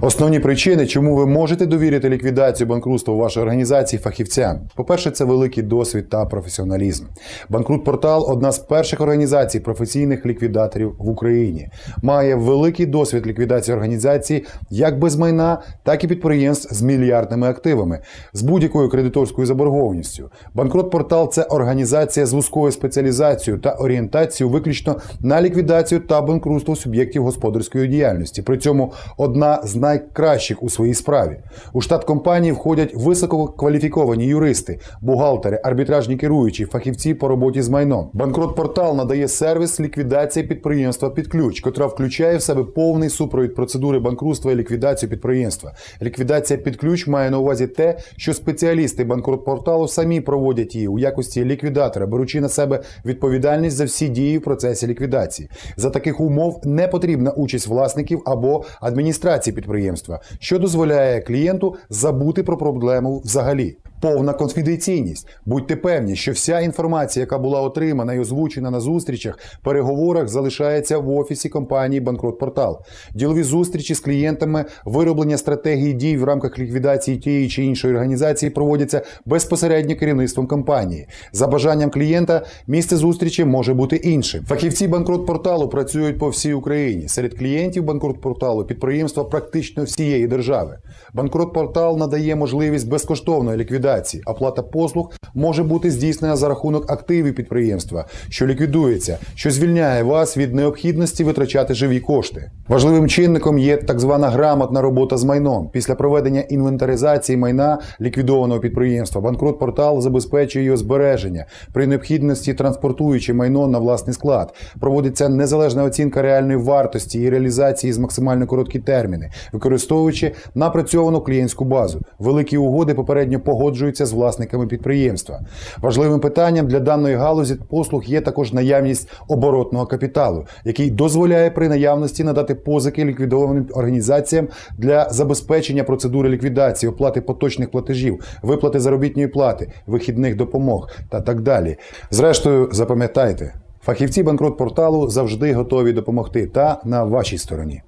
Основні причини, чому ви можете довірити ліквідацію банкрутства у вашій організації фахівцям. По-перше, це великий досвід та професіоналізм. Банкрут Портал одна з перших організацій професійних ліквідаторів в Україні. Має великий досвід ліквідації організації як без майна, так і підприємств з мільярдними активами, з будь-якою кредиторською заборгованістю. Банкрот Портал це організація з вузькою спеціалізацією та орієнтацією виключно на ліквідацію та банкрутство суб'єктів господарської діяльності. При цьому одна з найкращих у своїй справі. У штат компанії входять висококваліфіковані юристи, бухгалтери, арбітражні керуючі, фахівці по роботі з майном. Банкрот Портал надає сервіс ліквідації підприємства під ключ, котра включає в себе повний супровід процедури банкрутства і ліквідацію підприємства. Ліквідація під ключ має на увазі те, що спеціалісти банкрот порталу самі проводять її у якості ліквідатора, беручи на себе відповідальність за всі дії в процесі ліквідації. За таких умов не потрібна участь власників або адміністрації підприємства, що дозволяє клієнту забути про проблему взагалі. Повна конфіденційність. Будьте певні, що вся інформація, яка була отримана і озвучена на зустрічах, переговорах, залишається в офісі компанії Банкрот Портал. Ділові зустрічі з клієнтами, вироблення стратегії дій в рамках ліквідації тієї чи іншої організації проводяться безпосередньо керівництвом компанії. За бажанням клієнта місце зустрічі може бути іншим. Фахівці банкрот порталу працюють по всій Україні. Серед клієнтів банкрот порталу підприємства практично всієї держави. Банкрот портал надає можливість безкоштовної ліквідації. Оплата послуг може бути здійснена за рахунок активів підприємства, що ліквідується, що звільняє вас від необхідності витрачати живі кошти. Важливим чинником є так звана грамотна робота з майном. Після проведення інвентаризації майна ліквідованого підприємства, банкрот портал забезпечує його збереження при необхідності транспортуючи майно на власний склад. Проводиться незалежна оцінка реальної вартості і реалізації з максимально короткі терміни, використовуючи напрацьовану клієнтську базу. Великі угоди попередньо погоджуються з власниками підприємства. Важливим питанням для даної галузі послуг є також наявність оборотного капіталу, який дозволяє при наявності надати позики ліквідованим організаціям для забезпечення процедури ліквідації, оплати поточних платежів, виплати заробітної плати, вихідних допомог та так далі. Зрештою, запам'ятайте, фахівці банкрот порталу завжди готові допомогти та на вашій стороні.